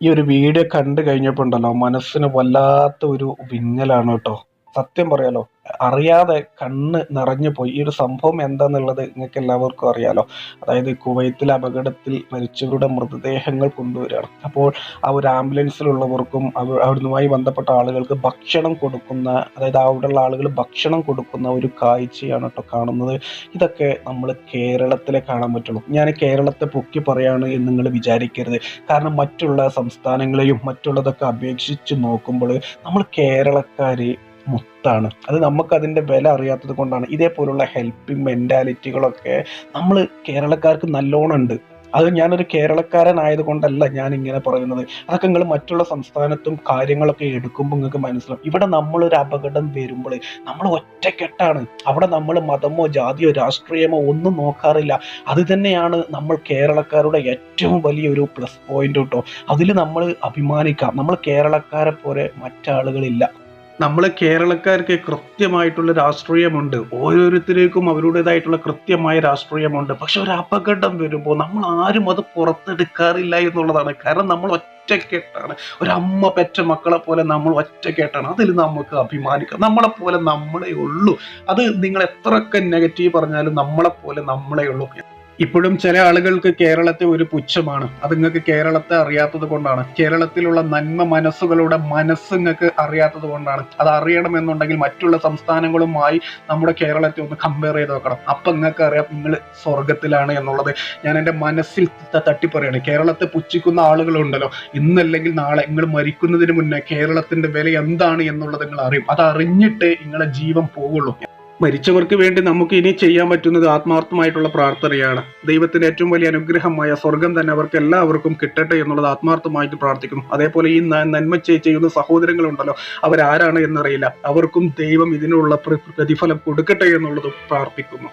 ഈ ഒരു വീഡിയോ കണ്ടു കഴിഞ്ഞപ്പോൾ ഉണ്ടല്ലോ മനസ്സിന് വല്ലാത്ത ഒരു വിങ്ങലാണ് കേട്ടോ. സത്യം പറയാലോ അറിയാതെ കണ്ണ് നിറഞ്ഞു പോയി. ഈ ഒരു സംഭവം എന്താന്നുള്ളത് നിങ്ങൾക്ക് എല്ലാവർക്കും അറിയാലോ. അതായത് കുവൈത്തിലെ അപകടത്തിൽ മരിച്ചവരുടെ മൃതദേഹങ്ങൾ കൊണ്ടുവരികയാണ്. അപ്പോൾ ആ ഒരു ആംബുലൻസിലുള്ളവർക്കും അവ അവിടുന്നുമായി ബന്ധപ്പെട്ട ആളുകൾക്ക് ഭക്ഷണം കൊടുക്കുന്ന അതായത് അവിടെയുള്ള ആളുകൾ ഭക്ഷണം കൊടുക്കുന്ന ഒരു കാഴ്ചയാണ് കേട്ടോ കാണുന്നത്. ഇതൊക്കെ നമ്മൾ കേരളത്തിലെ കാണാൻ പറ്റുള്ളൂ. ഞാൻ കേരളത്തെ പൊക്കി പറയാണ് എന്ന് നിങ്ങൾ വിചാരിക്കരുത്. കാരണം മറ്റുള്ള സംസ്ഥാനങ്ങളെയും മറ്റുള്ളതൊക്കെ അപേക്ഷിച്ച് നോക്കുമ്പോൾ നമ്മൾ കേരളക്കാർ മുത്താണ്. അത് നമുക്ക് അതിന്റെ വില അറിയാത്തത് കൊണ്ടാണ്. ഇതേപോലുള്ള ഹെൽപ്പിംഗ് മെന്റാലിറ്റികളൊക്കെ നമ്മൾ കേരളക്കാർക്ക് നല്ലോണം ഉണ്ട്. അത് ഞാനൊരു കേരളക്കാരനായത് കൊണ്ടല്ല ഞാൻ ഇങ്ങനെ പറയുന്നത്. അതൊക്കെ നിങ്ങൾ മറ്റുള്ള സംസ്ഥാനത്തും കാര്യങ്ങളൊക്കെ എടുക്കുമ്പോൾ നിങ്ങൾക്ക് മനസ്സിലാവും. ഇവിടെ നമ്മളൊരു അപകടം വരുമ്പോൾ നമ്മൾ ഒറ്റക്കെട്ടാണ്. അവിടെ നമ്മൾ മതമോ ജാതിയോ രാഷ്ട്രീയമോ ഒന്നും നോക്കാറില്ല. അത് തന്നെയാണ് നമ്മൾ കേരളക്കാരുടെ ഏറ്റവും വലിയൊരു പ്ലസ് പോയിന്റ് കേട്ടോ. അതിൽ നമ്മൾ അഭിമാനിക്കാം. നമ്മൾ കേരളക്കാരെ പോലെ മറ്റാളുകളില്ല. നമ്മൾ കേരളക്കാർക്ക് കൃത്യമായിട്ടുള്ള രാഷ്ട്രീയമുണ്ട്. ഓരോരുത്തരേക്കും അവരുടേതായിട്ടുള്ള കൃത്യമായ രാഷ്ട്രീയമുണ്ട്. പക്ഷെ ഒരു അപകടം വരുമ്പോൾ നമ്മൾ ആരും അത് പുറത്തെടുക്കാറില്ല എന്നുള്ളതാണ്. കാരണം നമ്മൾ ഒറ്റക്കെട്ടാണ്. ഒരു അമ്മ പെറ്റ മക്കളെ പോലെ നമ്മൾ ഒറ്റക്കെട്ടാണ്. അതിൽ നമുക്ക് അഭിമാനിക്കാം. നമ്മളെ പോലെ നമ്മളെ ഉള്ളൂ. അത് നിങ്ങൾ എത്രയൊക്കെ നെഗറ്റീവ് പറഞ്ഞാലും നമ്മളെ പോലെ നമ്മളെ ഉള്ളൂ. ഇപ്പോഴും ചില ആളുകൾക്ക് കേരളത്തെ ഒരു പുച്ഛമാണ്. അത് നിങ്ങൾക്ക് കേരളത്തെ അറിയാത്തത് കൊണ്ടാണ്. കേരളത്തിലുള്ള നന്മ മനസ്സുകളുടെ മനസ്സ് നിങ്ങൾക്ക് അറിയാത്തത് കൊണ്ടാണ്. അത് അറിയണമെന്നുണ്ടെങ്കിൽ മറ്റുള്ള സംസ്ഥാനങ്ങളുമായി നമ്മുടെ കേരളത്തെ ഒന്ന് കമ്പയർ ചെയ്ത് നോക്കണം. അപ്പം നിങ്ങൾക്ക് അറിയാം നിങ്ങൾ സ്വർഗത്തിലാണ് എന്നുള്ളത്. ഞാൻ എന്റെ മനസ്സിൽ തട്ടിപ്പറയാണ്. കേരളത്തെ പുച്ഛിക്കുന്ന ആളുകളുണ്ടല്ലോ. ഇന്നല്ലെങ്കിൽ നാളെ നിങ്ങൾ മരിക്കുന്നതിന് മുന്നേ കേരളത്തിന്റെ വില എന്താണ് എന്നുള്ളത് നിങ്ങൾ അറിയും. അത് അറിഞ്ഞിട്ടേ നിങ്ങളെ ജീവൻ പോവുള്ളൂ. മരിച്ചവർക്ക് വേണ്ടി നമുക്ക് ഇനി ചെയ്യാൻ പറ്റുന്നത് ആത്മാർത്ഥമായിട്ടുള്ള പ്രാർത്ഥനയാണ്. ദൈവത്തിന്റെ ഏറ്റവും വലിയ അനുഗ്രഹമായ സ്വർഗം തന്നെ അവർക്ക് എല്ലാവർക്കും കിട്ടട്ടെ എന്നുള്ളത് ആത്മാർത്ഥമായിട്ട് പ്രാർത്ഥിക്കുന്നു. അതേപോലെ ഈ നന്മ ചെയ്- ചെയ്യുന്ന സഹോദരങ്ങളുണ്ടല്ലോ അവരാരാണ് എന്നറിയില്ല. അവർക്കും ദൈവം ഇതിനുള്ള പ്ര- പ്രതിഫലം കൊടുക്കട്ടെ എന്നുള്ളതും പ്രാർത്ഥിക്കുന്നു.